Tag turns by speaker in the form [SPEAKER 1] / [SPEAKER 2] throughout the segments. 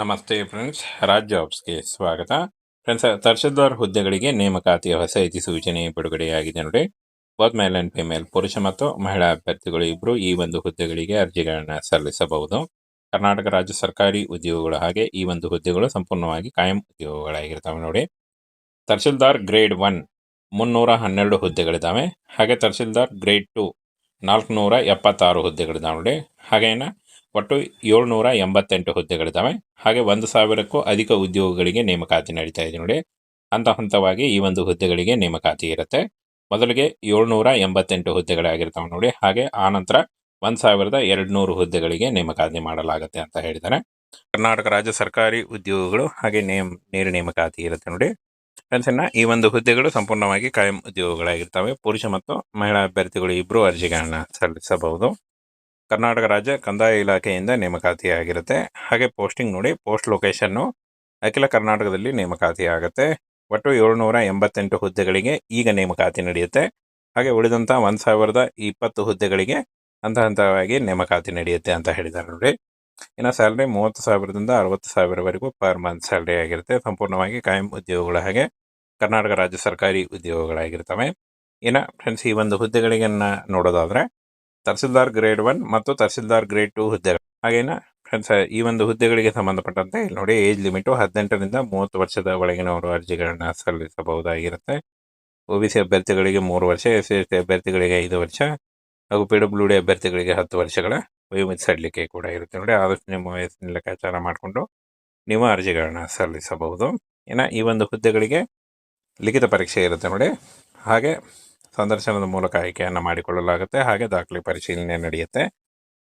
[SPEAKER 1] ನಮಸ್ತೆ ಫ್ರೆಂಡ್ಸ್ ರಾಜ್ ಜಾಬ್ಸ್ಗೆ ಸ್ವಾಗತ. ಫ್ರೆಂಡ್ಸ್, ತಹಶೀಲ್ದಾರ್ ಹುದ್ದೆಗಳಿಗೆ ನೇಮಕಾತಿಯ ಹೊಸ ಸೂಚನೆ ಬಿಡುಗಡೆಯಾಗಿದೆ ನೋಡಿ. ಬೋತ್ ಮೇಲ್ ಅಂಡ್ ಫಿಮೇಲ್ ಪುರುಷ ಮತ್ತು ಮಹಿಳಾ ಅಭ್ಯರ್ಥಿಗಳು ಇಬ್ಬರು ಈ ಒಂದು ಹುದ್ದೆಗಳಿಗೆ ಅರ್ಜಿಗಳನ್ನು ಸಲ್ಲಿಸಬಹುದು. ಕರ್ನಾಟಕ ರಾಜ್ಯ ಸರ್ಕಾರಿ ಉದ್ಯೋಗಗಳು ಹಾಗೆ ಈ ಒಂದು ಹುದ್ದೆಗಳು ಸಂಪೂರ್ಣವಾಗಿ ಕಾಯಂ ಉದ್ಯೋಗಗಳಾಗಿರ್ತವೆ ನೋಡಿ. ತಹಶೀಲ್ದಾರ್ ಗ್ರೇಡ್ ಒನ್, ಮುನ್ನೂರ ಹನ್ನೆರಡು ಹುದ್ದೆಗಳಿದ್ದಾವೆ. ಹಾಗೆ ತಹಶೀಲ್ದಾರ್ ಗ್ರೇಡ್ ಟು, ನಾಲ್ಕುನೂರ ಎಪ್ಪತ್ತಾರು ಹುದ್ದೆಗಳಿದ್ದಾವೆ ನೋಡಿ. ಹಾಗೇನ? ಒಟ್ಟು ಏಳ್ನೂರ ಎಂಬತ್ತೆಂಟು ಹುದ್ದೆಗಳಿದ್ದಾವೆ. ಹಾಗೆ ಒಂದು ಸಾವಿರಕ್ಕೂ ಅಧಿಕ ಉದ್ಯೋಗಗಳಿಗೆ ನೇಮಕಾತಿ ನಡೀತಾ ಇದೆ ನೋಡಿ. ಹಂತ ಹಂತವಾಗಿ ಈ ಒಂದು ಹುದ್ದೆಗಳಿಗೆ ನೇಮಕಾತಿ ಇರುತ್ತೆ. ಮೊದಲಿಗೆ ಏಳ್ನೂರ ಎಂಬತ್ತೆಂಟು ಹುದ್ದೆಗಳಾಗಿರ್ತಾವೆ ನೋಡಿ. ಹಾಗೆ ಆ ನಂತರ ಒಂದು ಸಾವಿರದ ಎರಡು ನೂರು ಹುದ್ದೆಗಳಿಗೆ ನೇಮಕಾತಿ ಮಾಡಲಾಗುತ್ತೆ ಅಂತ ಹೇಳಿದ್ದಾರೆ. ಕರ್ನಾಟಕ ರಾಜ್ಯ ಸರ್ಕಾರಿ ಉದ್ಯೋಗಗಳು ಹಾಗೆ ನೇಮ್, ನೇರ ನೇಮಕಾತಿ ಇರುತ್ತೆ ನೋಡಿ. ಫ್ರೆಂಡ್ಸ್ ಈ ಒಂದು ಹುದ್ದೆಗಳು ಸಂಪೂರ್ಣವಾಗಿ ಕಾಯಂ ಉದ್ಯೋಗಗಳಾಗಿರ್ತವೆ. ಪುರುಷ ಮತ್ತು ಮಹಿಳಾ ಅಭ್ಯರ್ಥಿಗಳು ಇಬ್ಬರು ಅರ್ಜಿಗಳನ್ನ ಸಲ್ಲಿಸಬಹುದು. ಕರ್ನಾಟಕ ರಾಜ್ಯ ಕಂದಾಯ ಇಲಾಖೆಯಿಂದ ನೇಮಕಾತಿ ಆಗಿರುತ್ತೆ ಹಾಗೆ ಪೋಸ್ಟಿಂಗ್ ನೋಡಿ ಪೋಸ್ಟ್ ಲೊಕೇಶನ್ನು ಅಖಿಲ ಕರ್ನಾಟಕದಲ್ಲಿ ನೇಮಕಾತಿ ಆಗುತ್ತೆ ಒಟ್ಟು ಏಳ್ನೂರ ಎಂಬತ್ತೆಂಟು ಹುದ್ದೆಗಳಿಗೆ ಈಗ ನೇಮಕಾತಿ ನಡೆಯುತ್ತೆ. ಹಾಗೆ ಉಳಿದಂಥ ಒಂದು ಸಾವಿರದ ಇಪ್ಪತ್ತು ಹುದ್ದೆಗಳಿಗೆ ಹಂತ ಹಂತವಾಗಿ ನೇಮಕಾತಿ ನಡೆಯುತ್ತೆ ಅಂತ ಹೇಳಿದ್ದಾರೆ ನೋಡಿ. ಇನ್ನು ಸ್ಯಾಲ್ರಿ ಮೂವತ್ತು ಸಾವಿರದಿಂದ ಅರವತ್ತು ಸಾವಿರವರೆಗೂ ಪರ್ ಮಂತ್ ಸ್ಯಾಲ್ರಿ ಆಗಿರುತ್ತೆ. ಸಂಪೂರ್ಣವಾಗಿ ಕಾಯಂ ಉದ್ಯೋಗಗಳ ಹಾಗೆ ಕರ್ನಾಟಕ ರಾಜ್ಯ ಸರ್ಕಾರಿ ಉದ್ಯೋಗಗಳಾಗಿರ್ತವೆ. ಇನ್ನು ಫ್ರೆಂಡ್ಸ್ ಈ ಒಂದು ಹುದ್ದೆಗಳಿಗೆ ನೋಡೋದಾದ್ರೆ ತಹಸೀಲ್ದಾರ್ ಗ್ರೇಡ್ ಒನ್ ಮತ್ತು ತಹಸೀಲ್ದಾರ್ ಗ್ರೇಡ್ ಟು ಹುದ್ದೆಗಳು. ಹಾಗೇನ ಈ ಒಂದು ಹುದ್ದೆಗಳಿಗೆ ಸಂಬಂಧಪಟ್ಟಂತೆ ಇಲ್ಲಿ ನೋಡಿ ಏಜ್ ಲಿಮಿಟು ಹದಿನೆಂಟರಿಂದ ಮೂವತ್ತು ವರ್ಷದ ಒಳಗಿನವರು ಅರ್ಜಿಗಳನ್ನು ಸಲ್ಲಿಸಬಹುದಾಗಿರುತ್ತೆ. ಒ ಬಿ ಸಿ ಅಭ್ಯರ್ಥಿಗಳಿಗೆ ಮೂರು ವರ್ಷ, ಎಸ್ ಎಸ್ ಸಿ ಅಭ್ಯರ್ಥಿಗಳಿಗೆ ಐದು ವರ್ಷ, ಹಾಗೂ ಪಿ ಡಬ್ಲ್ಯೂ ಡಿ ಅಭ್ಯರ್ಥಿಗಳಿಗೆ ಹತ್ತು ವರ್ಷಗಳ ವಯೋಮಿತಿ ಸಡಿಲಿಕೆ ಕೂಡ ಇರುತ್ತೆ. ನೋಡಿ ಆದಷ್ಟು ನಿಮ್ಮ ವಯಸ್ಸಿನ ಲೆಕ್ಕಾಚಾರ ಮಾಡಿಕೊಂಡು ನೀವು ಅರ್ಜಿಗಳನ್ನು ಸಲ್ಲಿಸಬಹುದು. ಇನ್ನು ಈ ಒಂದು ಹುದ್ದೆಗಳಿಗೆ ಲಿಖಿತ ಪರೀಕ್ಷೆ ಇರುತ್ತೆ ನೋಡಿ. ಹಾಗೆ ಸಂದರ್ಶನದ ಮೂಲಕ ಆಯ್ಕೆಯನ್ನು ಮಾಡಿಕೊಳ್ಳಲಾಗುತ್ತೆ. ಹಾಗೆ ದಾಖಲೆ ಪರಿಶೀಲನೆ ನಡೆಯುತ್ತೆ.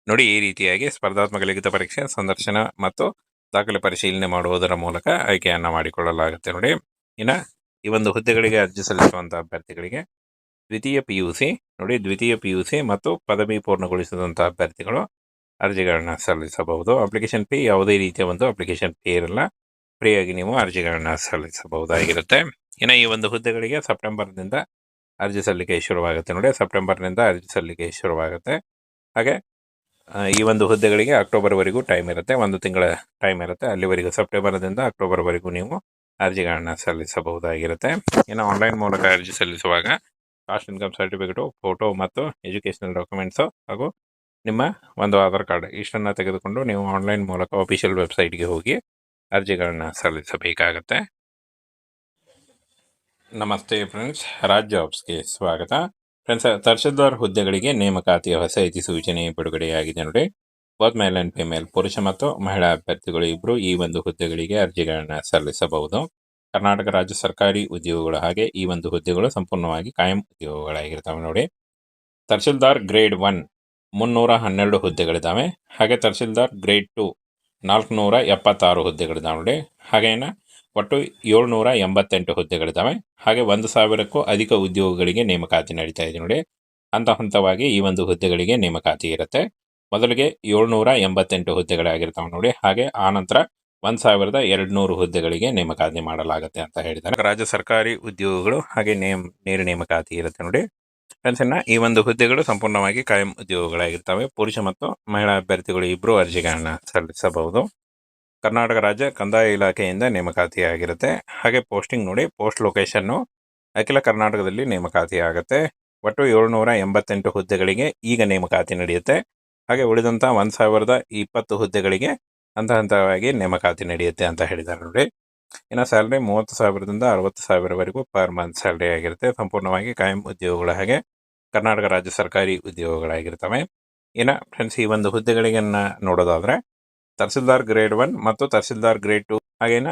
[SPEAKER 1] ನೋಡಿ, ಈ ರೀತಿಯಾಗಿ ಸ್ಪರ್ಧಾತ್ಮಕ ಲಿಖಿತ ಪರೀಕ್ಷೆ, ಸಂದರ್ಶನ ಮತ್ತು ದಾಖಲೆ ಪರಿಶೀಲನೆ ಮಾಡುವುದರ ಮೂಲಕ ಆಯ್ಕೆಯನ್ನು ಮಾಡಿಕೊಳ್ಳಲಾಗುತ್ತೆ. ನೋಡಿ, ಇನ್ನು ಈ ಒಂದು ಹುದ್ದೆಗಳಿಗೆ ಅರ್ಜಿ ಸಲ್ಲಿಸುವಂಥ ಅಭ್ಯರ್ಥಿಗಳಿಗೆ ದ್ವಿತೀಯ ಪಿ ಯು ಸಿ ನೋಡಿ, ದ್ವಿತೀಯ ಪಿ ಯು ಸಿ ಮತ್ತು ಪದವಿ ಪೂರ್ಣಗೊಳಿಸಿದಂಥ ಅಭ್ಯರ್ಥಿಗಳು ಅರ್ಜಿಗಳನ್ನ ಸಲ್ಲಿಸಬಹುದು. ಅಪ್ಲಿಕೇಶನ್ ಫೀ ಯಾವುದೇ ರೀತಿಯ ಒಂದು ಅಪ್ಲಿಕೇಶನ್ ಫೀ ಇರಲ್ಲ. ಫ್ರೀಯಾಗಿ ನೀವು ಅರ್ಜಿಗಳನ್ನ ಸಲ್ಲಿಸಬಹುದಾಗಿರುತ್ತೆ. ಇನ್ನು ಈ ಒಂದು ಹುದ್ದೆಗಳಿಗೆ ಸೆಪ್ಟೆಂಬರ್ನಿಂದ ಅರ್ಜಿ ಸಲ್ಲಿಕೆ ಶುರುವಾಗುತ್ತೆ ನೋಡಿ, ಸೆಪ್ಟೆಂಬರ್ನಿಂದ ಅರ್ಜಿ ಸಲ್ಲಿಕೆ ಶುರುವಾಗುತ್ತೆ. ಹಾಗೆ ಈ ಒಂದು ಹುದ್ದೆಗಳಿಗೆ ಅಕ್ಟೋಬರ್ವರೆಗೂ ಟೈಮ್ ಇರುತ್ತೆ, ಒಂದು ತಿಂಗಳ ಟೈಮ್ ಇರುತ್ತೆ. ಅಲ್ಲಿವರೆಗೂ ಸೆಪ್ಟೆಂಬರ್ದಿಂದ ಅಕ್ಟೋಬರ್ವರೆಗೂ ನೀವು ಅರ್ಜಿಗಳನ್ನು ಸಲ್ಲಿಸಬಹುದಾಗಿರುತ್ತೆ. ಇನ್ನು ಆನ್ಲೈನ್ ಮೂಲಕ ಅರ್ಜಿ ಸಲ್ಲಿಸುವಾಗ ಕಾಸ್ಟ್ ಇನ್ಕಮ್ ಸರ್ಟಿಫಿಕೇಟು, ಫೋಟೋ ಮತ್ತು ಎಜುಕೇಷನಲ್ ಡಾಕ್ಯುಮೆಂಟ್ಸು ಹಾಗೂ ನಿಮ್ಮ ಒಂದು ಆಧಾರ್ ಕಾರ್ಡ್ ಇಷ್ಟನ್ನು ತೆಗೆದುಕೊಂಡು ನೀವು ಆನ್ಲೈನ್ ಮೂಲಕ ಅಫಿಷಿಯಲ್ ವೆಬ್ಸೈಟ್ಗೆ ಹೋಗಿ ಅರ್ಜಿಗಳನ್ನು ಸಲ್ಲಿಸಬೇಕಾಗತ್ತೆ. ನಮಸ್ತೆ ಫ್ರೆಂಡ್ಸ್ ರಾಜ್ ಜಾಬ್ಸ್ಗೆ ಸ್ವಾಗತ. ಫ್ರೆಂಡ್ಸ್, ತಹಶೀಲ್ದಾರ್ ಹುದ್ದೆಗಳಿಗೆ ನೇಮಕಾತಿಯ ಹೊಸ ಇತಿಸೂಚನೆ ಬಿಡುಗಡೆಯಾಗಿದೆ ನೋಡಿ. ಬೋತ್ ಮೇಲ್ ಆ್ಯಂಡ್ ಫಿಮೇಲ್ ಪುರುಷ ಮತ್ತು ಮಹಿಳಾ ಅಭ್ಯರ್ಥಿಗಳು ಇಬ್ಬರು ಈ ಒಂದು ಹುದ್ದೆಗಳಿಗೆ ಅರ್ಜಿಗಳನ್ನು ಸಲ್ಲಿಸಬಹುದು. ಕರ್ನಾಟಕ ರಾಜ್ಯ ಸರ್ಕಾರಿ ಉದ್ಯೋಗಗಳ ಹಾಗೆ ಈ ಒಂದು ಹುದ್ದೆಗಳು ಸಂಪೂರ್ಣವಾಗಿ ಕಾಯಂ ಉದ್ಯೋಗಗಳಾಗಿರ್ತವೆ ನೋಡಿ. ತಹಶೀಲ್ದಾರ್ ಗ್ರೇಡ್ ಒನ್, ಮುನ್ನೂರ ಹನ್ನೆರಡು ಹುದ್ದೆಗಳಿದ್ದಾವೆ. ಹಾಗೆ ತಹಶೀಲ್ದಾರ್ ಗ್ರೇಡ್ ಟು, ನಾಲ್ಕುನೂರ ಎಪ್ಪತ್ತಾರು ಹುದ್ದೆಗಳಿದ್ದಾವೆ ನೋಡಿ. ಹಾಗೇನ ಒಟ್ಟು ಏಳ್ನೂರ ಎಂಬತ್ತೆಂಟು ಹುದ್ದೆಗಳಿದ್ದಾವೆ. ಹಾಗೆ ಒಂದು ಸಾವಿರಕ್ಕೂ ಅಧಿಕ ಉದ್ಯೋಗಗಳಿಗೆ ನೇಮಕಾತಿ ನಡೀತಾ ಇದೆ ನೋಡಿ. ಹಂತ ಹಂತವಾಗಿ ಈ ಒಂದು ಹುದ್ದೆಗಳಿಗೆ ನೇಮಕಾತಿ ಇರುತ್ತೆ. ಮೊದಲಿಗೆ ಏಳ್ನೂರ ಎಂಬತ್ತೆಂಟು ಹುದ್ದೆಗಳಾಗಿರ್ತಾವೆ ನೋಡಿ. ಹಾಗೆ ಆ ನಂತರ ಒಂದು ಸಾವಿರದ ಎರಡು ನೂರು ಹುದ್ದೆಗಳಿಗೆ ನೇಮಕಾತಿ ಮಾಡಲಾಗುತ್ತೆ ಅಂತ ಹೇಳಿದ್ದಾರೆ. ರಾಜ್ಯ ಸರ್ಕಾರಿ ಉದ್ಯೋಗಗಳು ಹಾಗೆ ನೇಮ್, ನೇರ ನೇಮಕಾತಿ ಇರುತ್ತೆ ನೋಡಿ. ಫ್ರೆಂಡ್ಸ್ ಇನ್ನ ಈ ಒಂದು ಹುದ್ದೆಗಳು ಸಂಪೂರ್ಣವಾಗಿ ಕಾಯಂ ಉದ್ಯೋಗಗಳಾಗಿರ್ತವೆ. ಪುರುಷ ಮತ್ತು ಮಹಿಳಾ ಅಭ್ಯರ್ಥಿಗಳು ಇಬ್ಬರು ಅರ್ಜಿಗಳನ್ನು ಸಲ್ಲಿಸಬಹುದು. ಕರ್ನಾಟಕ ರಾಜ್ಯ ಕಂದಾಯ ಇಲಾಖೆಯಿಂದ ನೇಮಕಾತಿ ಆಗಿರುತ್ತೆ ಹಾಗೆ ಪೋಸ್ಟಿಂಗ್ ನೋಡಿ, ಪೋಸ್ಟ್ ಲೊಕೇಶನ್ನು ಅಖಿಲ ಕರ್ನಾಟಕದಲ್ಲಿ ನೇಮಕಾತಿ ಆಗುತ್ತೆ ಒಟ್ಟು ಏಳ್ನೂರ ಎಂಬತ್ತೆಂಟು ಹುದ್ದೆಗಳಿಗೆ ಈಗ ನೇಮಕಾತಿ ನಡೆಯುತ್ತೆ. ಹಾಗೆ ಉಳಿದಂಥ ಒಂದು ಸಾವಿರದ ಇಪ್ಪತ್ತು ಹುದ್ದೆಗಳಿಗೆ ಹಂತ ಹಂತವಾಗಿ ನೇಮಕಾತಿ ನಡೆಯುತ್ತೆ ಅಂತ ಹೇಳಿದ್ದಾರೆ ನೋಡಿ. ಇನ್ನು ಸ್ಯಾಲ್ರಿ ಮೂವತ್ತು ಸಾವಿರದಿಂದ ಅರವತ್ತು ಸಾವಿರವರೆಗೂ ಪರ್ ಮಂತ್ ಸ್ಯಾಲ್ರಿ ಆಗಿರುತ್ತೆ. ಸಂಪೂರ್ಣವಾಗಿ ಕಾಯಂ ಉದ್ಯೋಗಗಳ ಹಾಗೆ ಕರ್ನಾಟಕ ರಾಜ್ಯ ಸರ್ಕಾರಿ ಉದ್ಯೋಗಗಳಾಗಿರ್ತವೆ. ಇನ್ನು ಫ್ರೆಂಡ್ಸ್ ಈ ಒಂದು ಹುದ್ದೆಗಳಿಗೆ ನೋಡೋದಾದ್ರೆ ತಹಸೀಲ್ದಾರ್ ಗ್ರೇಡ್ ಒನ್ ಮತ್ತು ತಹಸೀಲ್ದಾರ್ ಗ್ರೇಡ್ ಟು ಹಾಗೇನ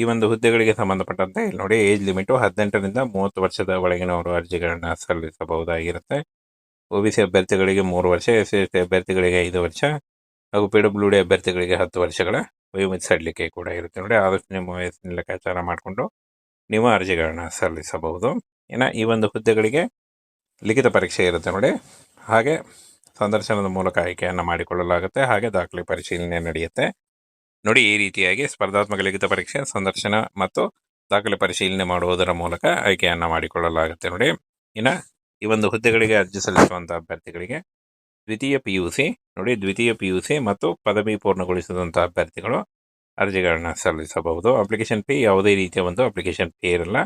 [SPEAKER 1] ಈ ಒಂದು ಹುದ್ದೆಗಳಿಗೆ ಸಂಬಂಧಪಟ್ಟಂತೆ ಇಲ್ಲಿ ನೋಡಿ ಏಜ್ ಲಿಮಿಟು ಹದಿನೆಂಟರಿಂದ ಮೂವತ್ತು ವರ್ಷದ ಒಳಗಿನವರು ಅರ್ಜಿಗಳನ್ನು ಸಲ್ಲಿಸಬಹುದಾಗಿರುತ್ತೆ. ಒ ಬಿ ಸಿ ಅಭ್ಯರ್ಥಿಗಳಿಗೆ ಮೂರು ವರ್ಷ ಎಸ್ ಸಿ ಎಸ್ ಟಿ ಅಭ್ಯರ್ಥಿಗಳಿಗೆ ಐದು ವರ್ಷ ಹಾಗೂ ಪಿ ಡಬ್ಲ್ಯೂ ಡಿ ಅಭ್ಯರ್ಥಿಗಳಿಗೆ ಹತ್ತು ವರ್ಷಗಳ ಸಡಿಲಿಕೆ ಕೂಡ ಇರುತ್ತೆ. ನೋಡಿ ಆದಷ್ಟು ನಿಮ್ಮ ವಯಸ್ಸಿನ ಲೆಕ್ಕಾಚಾರ ಮಾಡಿಕೊಂಡು ನೀವು ಅರ್ಜಿಗಳನ್ನ ಸಲ್ಲಿಸಬಹುದು. ಏನ ಈ ಒಂದು ಹುದ್ದೆಗಳಿಗೆ ಲಿಖಿತ ಪರೀಕ್ಷೆ ಇರುತ್ತೆ ನೋಡಿ. ಹಾಗೆ ಸಂದರ್ಶನದ ಮೂಲಕ ಆಯ್ಕೆಯನ್ನು ಮಾಡಿಕೊಳ್ಳಲಾಗುತ್ತೆ. ಹಾಗೆ ದಾಖಲೆ ಪರಿಶೀಲನೆ ನಡೆಯುತ್ತೆ. ನೋಡಿ, ಈ ರೀತಿಯಾಗಿ ಸ್ಪರ್ಧಾತ್ಮಕ ಲಿಖಿತ ಪರೀಕ್ಷೆ, ಸಂದರ್ಶನ ಮತ್ತು ದಾಖಲೆ ಪರಿಶೀಲನೆ ಮಾಡುವುದರ ಮೂಲಕ ಆಯ್ಕೆಯನ್ನು ಮಾಡಿಕೊಳ್ಳಲಾಗುತ್ತೆ. ನೋಡಿ, ಇನ್ನು ಈ ಒಂದು ಹುದ್ದೆಗಳಿಗೆ ಅರ್ಜಿ ಸಲ್ಲಿಸುವಂಥ ಅಭ್ಯರ್ಥಿಗಳಿಗೆ ದ್ವಿತೀಯ ಪಿ ಯು ಸಿ ನೋಡಿ, ದ್ವಿತೀಯ ಪಿ ಯು ಸಿ ಮತ್ತು ಪದವಿ ಪೂರ್ಣಗೊಳಿಸಿದಂಥ ಅಭ್ಯರ್ಥಿಗಳು ಅರ್ಜಿಗಳನ್ನು ಸಲ್ಲಿಸಬಹುದು. ಅಪ್ಲಿಕೇಶನ್ ಫೀ ಯಾವುದೇ ರೀತಿಯ ಒಂದು ಅಪ್ಲಿಕೇಶನ್ ಫೀ ಇರಲ್ಲ.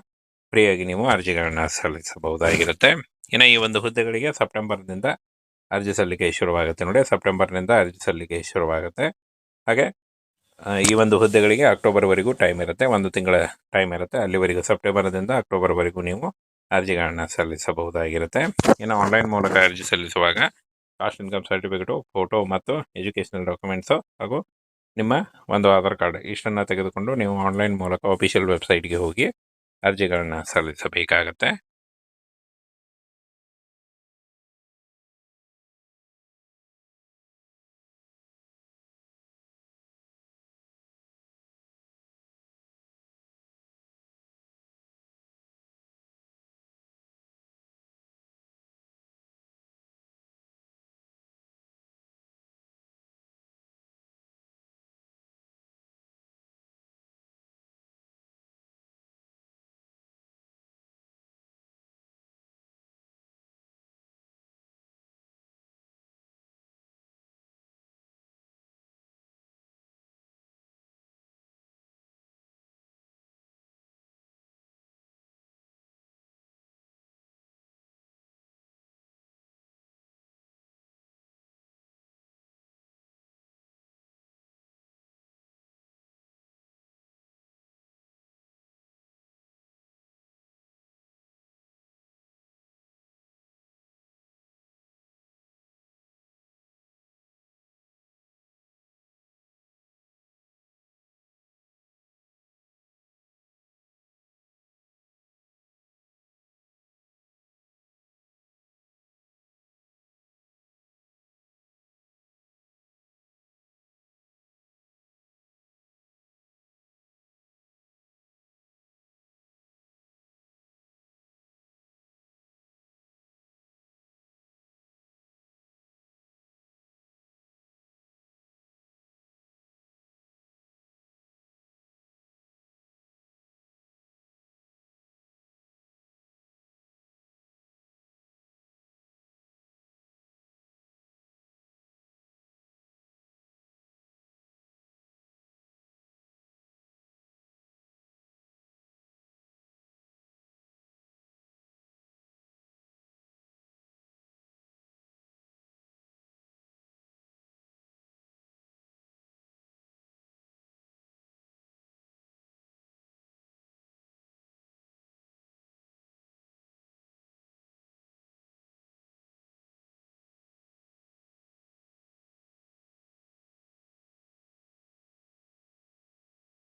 [SPEAKER 1] ಫ್ರೀಯಾಗಿ ನೀವು ಅರ್ಜಿಗಳನ್ನು ಸಲ್ಲಿಸಬಹುದಾಗಿರುತ್ತೆ. ಇನ್ನು ಈ ಒಂದು ಹುದ್ದೆಗಳಿಗೆ ಸೆಪ್ಟೆಂಬರ್ನಿಂದ ಅರ್ಜಿ ಸಲ್ಲಿಕೆ ಶುರುವಾಗುತ್ತೆ ನೋಡಿ, ಸೆಪ್ಟೆಂಬರ್ನಿಂದ ಅರ್ಜಿ ಸಲ್ಲಿಕೆ ಶುರುವಾಗುತ್ತೆ. ಹಾಗೆ ಈ ಒಂದು ಹುದ್ದೆಗಳಿಗೆ ಅಕ್ಟೋಬರ್ವರೆಗೂ ಟೈಮ್ ಇರುತ್ತೆ, ಒಂದು ತಿಂಗಳ ಟೈಮ್ ಇರುತ್ತೆ. ಅಲ್ಲಿವರೆಗೂ ಸೆಪ್ಟೆಂಬರ್ದಿಂದ ಅಕ್ಟೋಬರ್ವರೆಗೂ ನೀವು ಅರ್ಜಿಗಳನ್ನ ಸಲ್ಲಿಸಬಹುದಾಗಿರುತ್ತೆ. ಇನ್ನು ಆನ್ಲೈನ್ ಮೂಲಕ ಅರ್ಜಿ ಸಲ್ಲಿಸುವಾಗ ಕಾಸ್ಟ್ ಇನ್ಕಮ್ ಸರ್ಟಿಫಿಕೇಟು, ಫೋಟೋ ಮತ್ತು ಎಜುಕೇಷನಲ್ ಡಾಕ್ಯುಮೆಂಟ್ಸು ಹಾಗೂ ನಿಮ್ಮ ಒಂದು ಆಧಾರ್ ಕಾರ್ಡ್ ಇಷ್ಟನ್ನು ತೆಗೆದುಕೊಂಡು ನೀವು ಆನ್ಲೈನ್ ಮೂಲಕ ಅಫಿಷಿಯಲ್ ವೆಬ್ಸೈಟ್ಗೆ ಹೋಗಿ ಅರ್ಜಿಗಳನ್ನು ಸಲ್ಲಿಸಬೇಕಾಗತ್ತೆ.